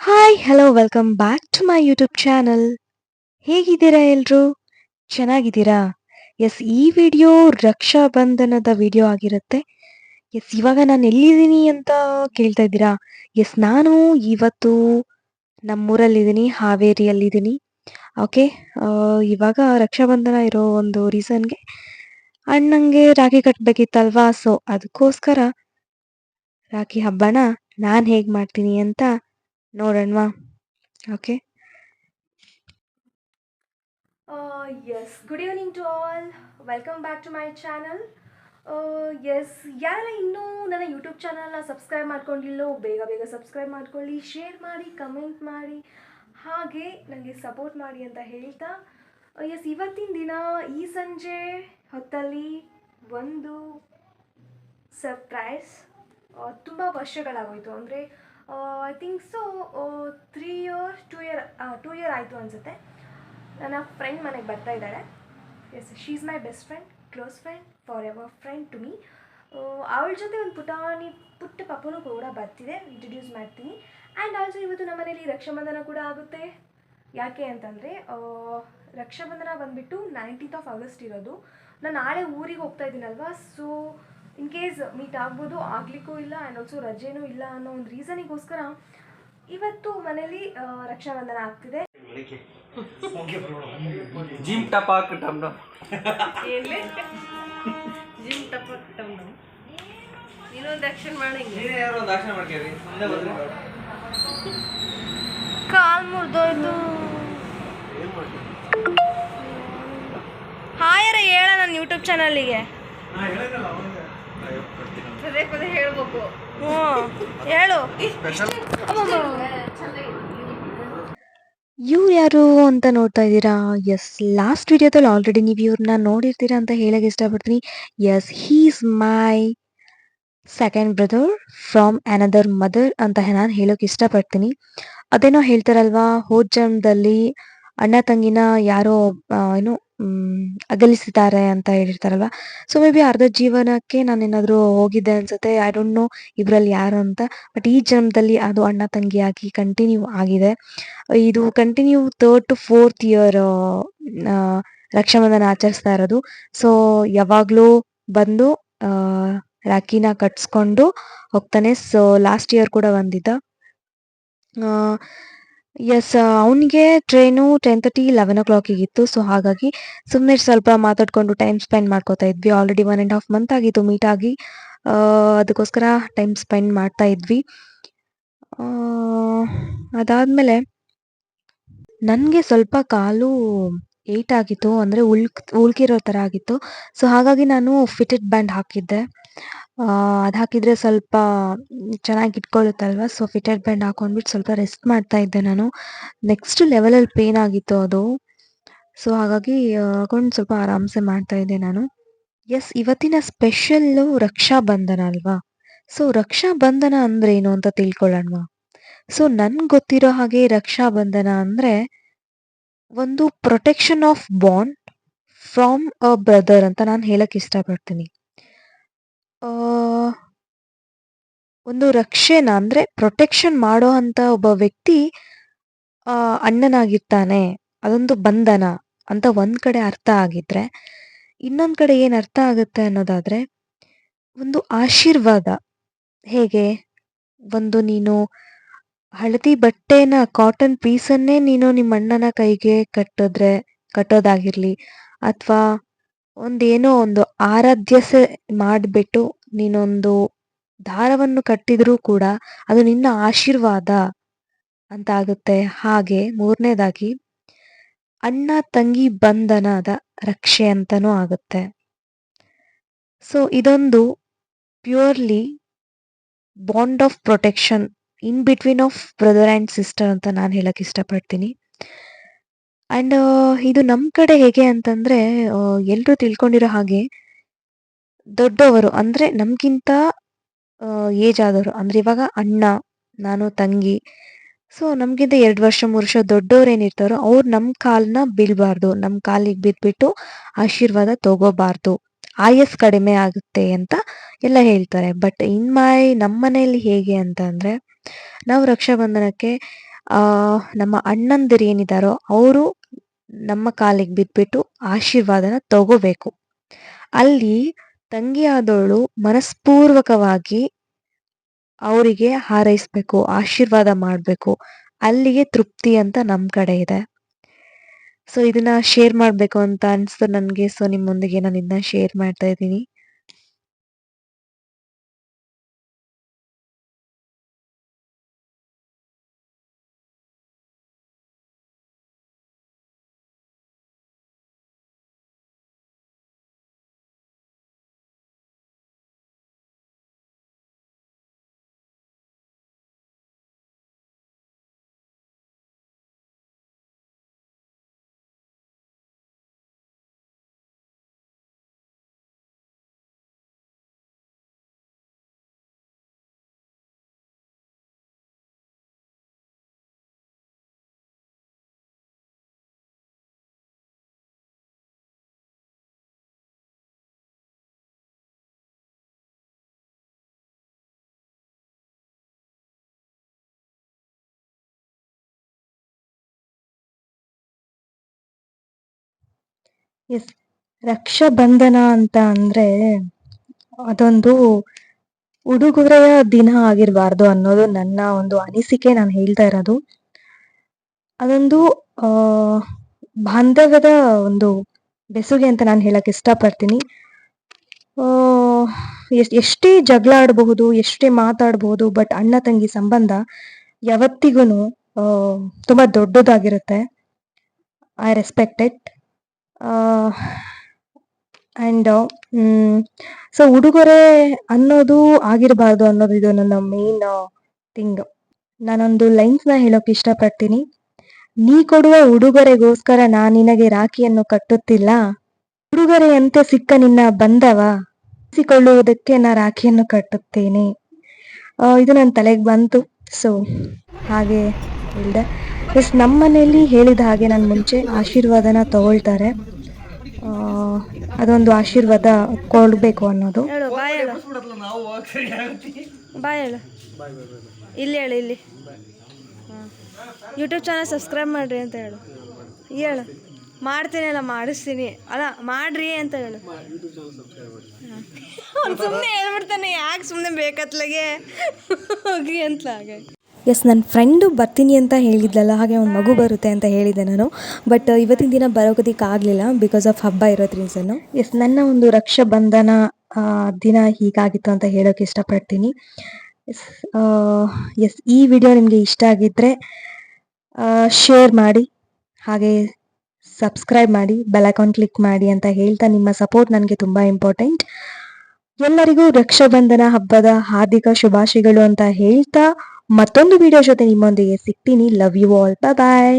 Hi hello welcome back to my YouTube channel ಹೇಗಿದ್ದೀರಾ ಎಲ್ರು? ಚೆನ್ನಾಗಿದ್ದೀರಾ? ಎಸ್ ಈ ವಿಡಿಯೋ ರಕ್ಷಾ ಬಂಧನದ ವಿಡಿಯೋ ಆಗಿರುತ್ತೆ. ಎಸ್ ಇವಾಗ ನಾನು ಎಲ್ಲಿದ್ದೀನಿ ಅಂತ ಕೇಳ್ತಾ ಇದ್ದೀರಾ? ಎಸ್ ನಾನು ಇವತ್ತು ನಮ್ಮೂರಲ್ಲಿದ್ದೀನಿ, ಹಾವೇರಿಯಲ್ಲಿದ್ದೀನಿ. ಓಕೆ ಇವಾಗ ರಕ್ಷಾಬಂಧನ ಇರೋ ಒಂದು ರೀಸನ್ಗೆ ಅಣ್ಣಂಗೆ ರಾಖಿ ಕಟ್ಟಬೇಕಿತ್ತಲ್ವಾ ಸೊ ಅದಕ್ಕೋಸ್ಕರ ರಾಖಿ ಹಬ್ಬನ ನಾನು ಹೇಗೆ ಮಾಡ್ತೀನಿ ಅಂತ ನೋಡೋಣವಾ? Okay yes good evening to all welcome back to my channel yes ಯಾರೆಲ್ಲ ಇನ್ನೂ ನನ್ನ ಯೂಟ್ಯೂಬ್ ಚಾನಲ್ನ ಸಬ್ಸ್ಕ್ರೈಬ್ ಮಾಡ್ಕೊಂಡಿಲ್ಲೋ, ಬೇಗ ಬೇಗ ಸಬ್ಸ್ಕ್ರೈಬ್ ಮಾಡ್ಕೊಳ್ಳಿ ಶೇರ್ ಮಾಡಿ ಕಮೆಂಟ್ ಮಾಡಿ, ಹಾಗೆ ನನಗೆ ಸಪೋರ್ಟ್ ಮಾಡಿ ಅಂತ ಹೇಳ್ತಾ ಎಸ್ ಇವತ್ತಿನ ದಿನ ಈ ಸಂಜೆ ಹೊತ್ತಲ್ಲಿ ಒಂದು ಸರ್ಪ್ರೈಸ್ ತುಂಬ ವರ್ಷಗಳಾಗೋಯಿತು. ಅಂದರೆ I think so three year two year two year ಆಯಿತು ಅನಿಸುತ್ತೆ. ನನ್ನ ಫ್ರೆಂಡ್ ಮನೆಗೆ ಬರ್ತಾ ಇದ್ದಾಳೆ yes she is my best friend close friend forever friend to me ಅವಳ ಜೊತೆ ಒಂದು ಪುಟಾಣಿ, ಪುಟ್ಟ ಪಾಪನೂ ಕೂಡ ಬರ್ತಿದೆ. ಇಂಟ್ರಡ್ಯೂಸ್ ಮಾಡ್ತೀನಿ. ಆ್ಯಂಡ್ ಆಲ್ಸೋ ಇವತ್ತು ನಮ್ಮ ಮನೇಲಿ ರಕ್ಷಾಬಂಧನ ಕೂಡ ಆಗುತ್ತೆ. ಯಾಕೆ ಅಂತಂದರೆ ರಕ್ಷಾಬಂಧನ ಬಂದುಬಿಟ್ಟು ನೈನ್ಟೀನ್ತ್ ಆಫ್ ಆಗಸ್ಟ್ ಇರೋದು. ನಾನು ನಾಳೆ ಊರಿಗೆ ಹೋಗ್ತಾ ಇದ್ದೀನಲ್ವಾ? ಸೊ ಇನ್ ಕೇಸ್ ಮೀಟ್ ಆಗ್ಬೋದು ಆಗಲಿಕ್ಕೂ ಇಲ್ಲ ಆ್ಯಂಡ್ ಆಲ್ಸೋ ರಜೆನೂ ಇಲ್ಲ ಅನ್ನೋ ಒಂದು ರೀಸನಿಗೋಸ್ಕರ ಇವತ್ತು ಮನೇಲಿ ರಕ್ಷಾಬಂಧನ ಆಗ್ತಿದೆ. ಜಿಮ್ ಟಪ್ ಟಮ್ ಜಿಮ್ ಟಪಕ್ ಇನ್ನೊಂದು ಆಕ್ಷನ್ ಯಾರೋ ಒಂದು ಆಕ್ಷನ್ ಮಾಡ್ಕೇರಿ ಮುಂದೆ ಬಂದ್ರೆ ಕಾಲ್ ಮುರಿದೋಯ್ತು. ಹಾಯರ ಹೇಳ ನನ್ನ ಯೂಟ್ಯೂಬ್ ಚಾನಲಿಗೆ ಪದೇ ಪದೇ ಹೇಳ್ಬೇಕು. ಹ್ಞೂ ಹೇಳು. ಇವ್ರು ಯಾರು ಅಂತ ನೋಡ್ತಾ ಇದ್ದೀರಾ? ಎಸ್ ಲಾಸ್ಟ್ ವಿಡಿಯೋದಲ್ಲಿ ಆಲ್ರೆಡಿ ನೀವು ಇವ್ರನ್ನ ನೋಡಿರ್ತೀರಾ ಅಂತ ಹೇಳಕ್ಕೆ ಇಷ್ಟಪಡ್ತೀನಿ. Yes he's my second brother from another mother ಅಂತ ನಾನು ಹೇಳೋಕೆ ಇಷ್ಟಪಡ್ತೀನಿ. ಅದೇನೋ ಹೇಳ್ತಾರಲ್ವಾ ಹೋದ ಜನ್ಮದಲ್ಲಿ ಅಣ್ಣ ತಂಗಿನ ಯಾರೋ ಏನು ಮ್, ಅಗಲಿಸಿದ್ದಾರೆ ಅಂತ ಹೇಳಿರ್ತಾರಲ್ವ? ಸೊ ಮೇ ಬಿ ಅರ್ಧ ಜೀವನಕ್ಕೆ ನಾನು ಏನಾದ್ರು ಹೋಗಿದ್ದೆ ಅನ್ಸುತ್ತೆ. ಐ ಡೋಂಟ್ ನೋ ಇಬ್ರಲ್ಲಿ ಯಾರು ಅಂತ. ಬಟ್ ಈ ಜನ್ಮದಲ್ಲಿ ಅದು ಅಣ್ಣ ತಂಗಿಯಾಗಿ ಕಂಟಿನ್ಯೂ ಆಗಿದೆ. ಇದು continue third to fourth year Raksha Bandhan ಆಚರಿಸ್ತಾ ಇರೋದು. ಸೊ ಯಾವಾಗಲೂ ಬಂದು ರಾಖಿನ ಕಟ್ಸ್ಕೊಂಡು ಹೋಗ್ತಾನೆ. ಸೊ ಲಾಸ್ಟ್ ಇಯರ್ ಕೂಡ ಬಂದಿದ್ದ. ಎಸ್ ಅವನಿಗೆ ಟ್ರೈನು ಟೆನ್ ತರ್ಟಿ ಲೆವೆನ್ ಓ ಕ್ಲಾಕಿಗಿತ್ತು ಸೊ ಹಾಗಾಗಿ ಸುಮ್ಮನೆ ಸ್ವಲ್ಪ ಮಾತಾಡ್ಕೊಂಡು ಟೈಮ್ ಸ್ಪೆಂಡ್ ಮಾಡ್ಕೋತಾ ಇದ್ವಿ. Already one and half month ಆಗಿತ್ತು ಮೀಟ್ ಆಗಿ. ಅದಕ್ಕೋಸ್ಕರ ಟೈಮ್ ಸ್ಪೆಂಡ್ ಮಾಡ್ತಾ ಇದ್ವಿ. ಆ, ಅದಾದ್ಮೇಲೆ ನನಗೆ ಸ್ವಲ್ಪ ಕಾಲು ಏಟ್ ಆಗಿತ್ತು. ಅಂದರೆ ಉಳ್ಕ್ ಉಳ್ಕಿರೋ ಥರ ಆಗಿತ್ತು. ಸೊ ಹಾಗಾಗಿ ನಾನು ಫಿಟೆಡ್ ಬ್ಯಾಂಡ್ ಹಾಕಿದ್ದೆ. ಅದು ಹಾಕಿದ್ರೆ ಸ್ವಲ್ಪ ಚೆನ್ನಾಗಿ ಇಟ್ಕೊಳ್ಳುತ್ತಲ್ವ? ಸೊ ಫಿಟೆಡ್ ಬ್ಯಾಂಡ್ ಹಾಕೊಂಡ್ಬಿಟ್ಟು ಸ್ವಲ್ಪ ರೆಸ್ಟ್ ಮಾಡ್ತಾ ಇದ್ದೆ ನಾನು. ನೆಕ್ಸ್ಟ್ ಲೆವೆಲಲ್ಲಿ ಪೇನ್ ಆಗಿತ್ತು ಅದು. ಸೊ ಹಾಗಾಗಿ ಹಾಕೊಂಡು ಸ್ವಲ್ಪ ಆರಾಮ್ಸೆ ಮಾಡ್ತಾ ಇದ್ದೆ ನಾನು. ಎಸ್ ಇವತ್ತಿನ ಸ್ಪೆಷಲ್ಲು ರಕ್ಷಾಬಂಧನ ಅಲ್ವಾ ಸೊ ರಕ್ಷಾಬಂಧನ ಅಂದ್ರೆ ಏನು ಅಂತ ತಿಳ್ಕೊಳ್ಳೋಣ ಸೊ ನನ್ಗೆ ಗೊತ್ತಿರೋ ಹಾಗೆ ರಕ್ಷಾ ಬಂಧನ ಅಂದ್ರೆ ಒಂದು protection of bond from a brother ಅಂತ ನಾನು ಹೇಳಕ್ ಇಷ್ಟಪಡ್ತೀನಿ. ಒಂದು ರಕ್ಷೆನ? ಅಂದ್ರೆ ಪ್ರೊಟೆಕ್ಷನ್ ಮಾಡೋ ಅಂತ ಒಬ್ಬ ವ್ಯಕ್ತಿ ಅಣ್ಣನಾಗಿರ್ತಾನೆ. ಅದೊಂದು ಬಂಧನ ಅಂತ ಒಂದು ಕಡೆ ಅರ್ಥ ಆಗಿದ್ರೆ, ಇನ್ನೊಂದು ಕಡೆ ಏನು ಅರ್ಥ ಆಗುತ್ತೆ ಅನ್ನೋದಾದ್ರೆ, ಒಂದು ಆಶೀರ್ವಾದ. ಹೇಗೆ? ಒಂದು ನೀನು ಹಳದಿ ಬಟ್ಟೆನ ಕಾಟನ್ ಪೀಸನ್ನೇ ನೀನು ನಿಮ್ಮ ಅಣ್ಣನ ಕೈಗೆ ಕಟ್ಟಿದ್ರೆ, ಕಟ್ಟೋದಾಗಿರ್ಲಿ, ಅಥವಾ ಒಂದೇನೋ ಒಂದು ಆರಾಧ್ಯ ಮಾಡಿಬಿಟ್ಟು ನೀನೊಂದು ದಾರವನ್ನು ಕಟ್ಟಿದರೂ ಕೂಡ ಅದು ನಿನ್ನ ಆಶೀರ್ವಾದ ಅಂತ ಆಗುತ್ತೆ ಹಾಗೆ ಮೂರನೇದಾಗಿ ಅಣ್ಣ ತಂಗಿ ಬಂಧನದ ರಕ್ಷೆ ಅಂತನೂ ಆಗುತ್ತೆ. ಸೊ ಇದೊಂದು purely bond of protection in between of brother and sister ಅಂತ ನಾನು ಹೇಳಕ್ ಇಷ್ಟಪಡ್ತೀನಿ. ಆ್ಯಂಡ್ ಇದು ನಮ್ಮ ಕಡೆ ಹೇಗೆ ಅಂತಂದ್ರೆ ಎಲ್ಲರೂ ತಿಳ್ಕೊಂಡಿರೋ ಹಾಗೆ ದೊಡ್ಡವರು ಅಂದ್ರೆ ನಮ್ಗಿಂತ ಏಜ್ ಆದವರು ಅಂದ್ರೆ ಇವಾಗ ಅಣ್ಣ ನಾನು ತಂಗಿ. ಸೊ ನಮ್ಗಿಂತ ಎರಡು ವರ್ಷ ಮೂರು ವರ್ಷ ದೊಡ್ಡವ್ರು ಏನಿರ್ತಾರೋ ಅವ್ರು ನಮ್ಮ ಕಾಲನ್ನ ಬೀಳ್ಬಾರ್ದು. ನಮ್ಮ ಕಾಲಿಗೆ ಬಿದ್ಬಿಟ್ಟು ಆಶೀರ್ವಾದ ತಗೋಬಾರ್ದು. ಆಯಸ್ ಕಡಿಮೆ ಆಗುತ್ತೆ ಅಂತ ಎಲ್ಲ ಹೇಳ್ತಾರೆ. ಬಟ್ ಇನ್ ಮೈ ನಮ್ಮ ಮನೆಯಲ್ಲಿ ಹೇಗೆ ಅಂತ ನಾವು ರಕ್ಷಾಬಂಧನಕ್ಕೆ ಆ, ನಮ್ಮ ಅಣ್ಣಂದಿರು ಏನಿದಾರೋ ಅವರು ನಮ್ಮ ಕಾಲಿಗೆ ಬಿದ್ಬಿಟ್ಟು ಆಶೀರ್ವಾದನ ತಗೋಬೇಕು. ಅಲ್ಲಿ ತಂಗಿಯಾದವಳು ಮನಸ್ಪೂರ್ವಕವಾಗಿ ಅವರಿಗೆ ಹಾರೈಸ್ಬೇಕು, ಆಶೀರ್ವಾದ ಮಾಡಬೇಕು. ಅಲ್ಲಿಗೆ ತೃಪ್ತಿ ಅಂತ ನಮ್ಮ ಕಡೆ ಇದೆ. ಸೊ ಇದನ್ನ ಶೇರ್ ಮಾಡಬೇಕು ಅಂತ ಅನಿಸ್ತು ನನಗೆ. ಸೊ ನಿಮ್ಮೊಂದಿಗೆ ನಾನು ಇದನ್ನ ಶೇರ್ ಮಾಡ್ತಾ ಇದ್ದೀನಿ. ಎಸ್. ರಕ್ಷಾಬಂಧನ ಅಂತ ಅಂದ್ರೆ ಅದೊಂದು ಉಡುಗೊರೆಯ ದಿನ ಆಗಿರಬಾರ್ದು ಅನ್ನೋದು ನನ್ನ ಒಂದು ಅನಿಸಿಕೆ ನಾನು ಹೇಳ್ತಾ ಇರೋದು. ಅದೊಂದು ಆ, ಬಾಂಧವ್ಯದ ಒಂದು ಬೆಸುಗೆ ಅಂತ ನಾನು ಹೇಳಕ್ ಇಷ್ಟಪಡ್ತೀನಿ. ಎಷ್ಟೇ ಜಗಳ ಆಡಬಹುದು ಎಷ್ಟೇ ಮಾತಾಡಬಹುದು ಬಟ್ ಅಣ್ಣ ತಂಗಿ ಸಂಬಂಧ ಯಾವತ್ತಿಗೂ ತುಂಬಾ ದೊಡ್ಡದಾಗಿರುತ್ತೆ. I respect it and so ಉಡುಗೊರೆ ಅನ್ನೋದು ಆಗಿರಬಾರ್ದು ಅನ್ನೋದು ಇದು ನನ್ನ ಮೇನ್ ಥಿಂಗ್ ನಾನೊಂದು ಲೈನ್ಸ್ನ ಹೇಳೋಕೆ ಇಷ್ಟಪಡ್ತೀನಿ. ನೀ ಕೊಡುವ ಉಡುಗೊರೆಗೋಸ್ಕರ ನಾ ನಿನಗೆ ರಾಖಿಯನ್ನು ಕಟ್ಟುತ್ತಿಲ್ಲ. ಉಡುಗೊರೆಯಂತೆ ಸಿಕ್ಕ ನಿನ್ನ ಬಂಧವ ಸಿಕ್ಕೊಳ್ಳುವುದಕ್ಕೆ ನಾ ರಾಖಿಯನ್ನು ಕಟ್ಟುತ್ತೇನೆ. ಇದು ನನ್ನ ತಲೆಗೆ ಬಂತು. ಸೊ ಹಾಗೆ ಹೇಳ್ದೆ. ಎಸ್ ನಮ್ಮ ಮನೆಯಲ್ಲಿ ಹೇಳಿದ ಹಾಗೆ ನಾನು ಮುಂಚೆ ಆಶೀರ್ವಾದನ ತಗೊಳ್ತಾರೆ. ಆ, ಅದೊಂದು ಆಶೀರ್ವಾದ ಕೊಡಬೇಕು ಅನ್ನೋದು. ಬಾಯ್ ಹೇಳು. ಬಾಯ್ ಹೇಳು. ಇಲ್ಲಿ ಹೇಳು ಇಲ್ಲಿ. ಯೂಟ್ಯೂಬ್ ಚಾನಲ್ ಸಬ್ಸ್ಕ್ರೈಬ್ ಮಾಡ್ರಿ ಅಂತ ಹೇಳು. ಹೇಳು. ಮಾಡ್ತೀನಿ ಅಲ್ಲ ಮಾಡಿಸ್ತೀನಿ. ಅಲ್ಲ ಮಾಡ್ರಿ ಅಂತ ಹೇಳು. ಸುಮ್ಮನೆ ಹೇಳ್ಬಿಡ್ತಾನೆ ಯಾಕೆ ಸುಮ್ಮನೆ ಬೇಕತ್ಲಾಗೆ? ಹೋಗಿ ಅಂತ ಹಾಗೆ ಎಸ್ ನನ್ನ ಫ್ರೆಂಡು ಬರ್ತೀನಿ ಅಂತ ಹೇಳಿದ್ಲಲ್ಲ, ಹಾಗೆ ಒಂದು ಮಗು ಬರುತ್ತೆ ಅಂತ ಹೇಳಿದೆ ನಾನು. ಬಟ್ ಇವತ್ತಿನ ದಿನ ಬರೋಕೋದಿಕ್ಕೆ ಆಗಲಿಲ್ಲ ಬಿಕಾಸ್ ಆಫ್ ಹಬ್ಬ ಇರೋದು ರೀಸನ್ನು ಎಸ್ ನನ್ನ ಒಂದು ರಕ್ಷಾ ಬಂಧನ ದಿನ ಹೀಗಾಗಿತ್ತು ಅಂತ ಹೇಳೋಕೆ ಇಷ್ಟಪಡ್ತೀನಿ. ಎಸ್ ಎಸ್ ಈ ವಿಡಿಯೋ ನಿಮಗೆ ಇಷ್ಟ ಆಗಿದ್ದರೆ ಶೇರ್ ಮಾಡಿ, ಹಾಗೆ ಸಬ್ಸ್ಕ್ರೈಬ್ ಮಾಡಿ ಬೆಲ್ ಐಕಾನ್ ಕ್ಲಿಕ್ ಮಾಡಿ ಅಂತ ಹೇಳ್ತಾ ನಿಮ್ಮ ಸಪೋರ್ಟ್ ನನಗೆ ತುಂಬ ಇಂಪಾರ್ಟೆಂಟ್ ಎಲ್ಲರಿಗೂ ರಕ್ಷಾಬಂಧನ ಹಬ್ಬದ ಹಾರ್ದಿಕ ಶುಭಾಶಯಗಳು ಅಂತ ಹೇಳ್ತಾ ಮತ್ತೊಂದು ವಿಡಿಯೋ ಜೊತೆ ನಿಮ್ಮೊಂದಿಗೆ ಸಿಗ್ತೀನಿ. Love you all bye